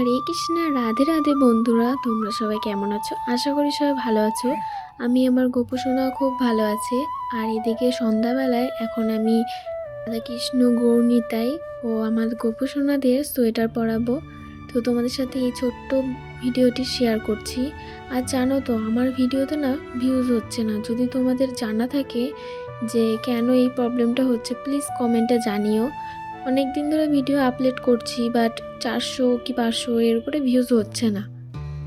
হরে কৃষ্ণ, রাধে রাধে বন্ধুরা, তোমরা সবাই কেমন আছো? আশা করি সবাই ভালো আছো। আমি আমার গোপসোনা খুব ভালো আছে। আর এদিকে সন্ধ্যাবেলায় এখন আমি রাধাকৃষ্ণ গৌরনীতাই ও আমার গোপসোনাদের সোয়েটার পরাবো। তো তোমাদের সাথে এই ছোট্ট ভিডিওটি শেয়ার করছি। আর জানো তো, আমার ভিডিওতে না ভিউজ হচ্ছে না। যদি তোমাদের জানা থাকে যে কেন এই প্রবলেমটা হচ্ছে প্লিজ কমেন্টে জানিও। অনেক দিন ধরে ভিডিও আপলোড করছি বাট চারশো কি পাঁচশো এর উপরে ভিউজ হচ্ছে না।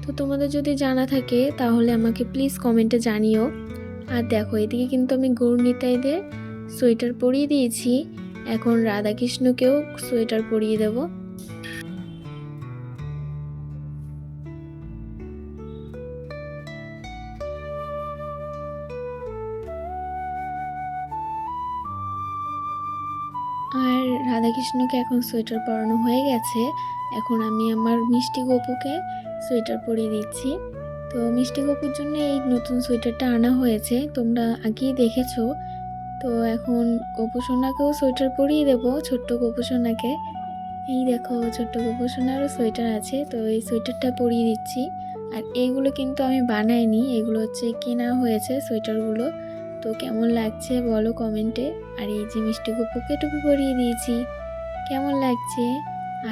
তো তোমাদের যদি জানা থাকে, তাহলে আমাকে প্লিজ কমেন্টে জানিও। আর দেখো, এদিকে কিন্তু আমি গৌরনীতাইদের সোয়েটার পরিয়ে দিয়েছি। এখন রাধাকৃষ্ণকেও সোয়েটার পরিয়ে দেবো। আর রাধাকৃষ্ণকে এখন সোয়েটার পরানো হয়ে গেছে। এখন আমি আমার মিষ্টি গপুকে সোয়েটার পরিয়ে দিচ্ছি। তো মিষ্টি গপুর জন্য এই নতুন সোয়েটারটা আনা হয়েছে, তোমরা আগেই দেখেছ। তো এখন গোপুসোনাকেও সোয়েটার পরিয়ে দেবো, ছোট্ট গোপুসোনাকে। এই দেখো, ছোট্ট গোপুসোনারও সোয়েটার আছে, তো এই সোয়েটারটা পরিয়ে দিচ্ছি। আর এইগুলো কিন্তু আমি বানাইনি, এগুলো হচ্ছে কেনা হয়েছে সোয়েটারগুলো। তো কেমন লাগছে বলো কমেন্টে আর এই যে মিষ্টি গপুকে টুপি পরিয়ে দিয়েছি, কেমন লাগছে?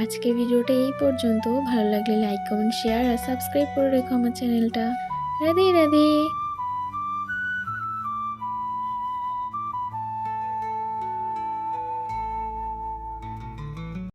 আজকের ভিডিওটা এই পর্যন্ত। ভালো লাগলে লাইক কমেন্ট শেয়ার আর সাবস্ক্রাইব করে রেখো আমার চ্যানেলটা রাধে রাধে।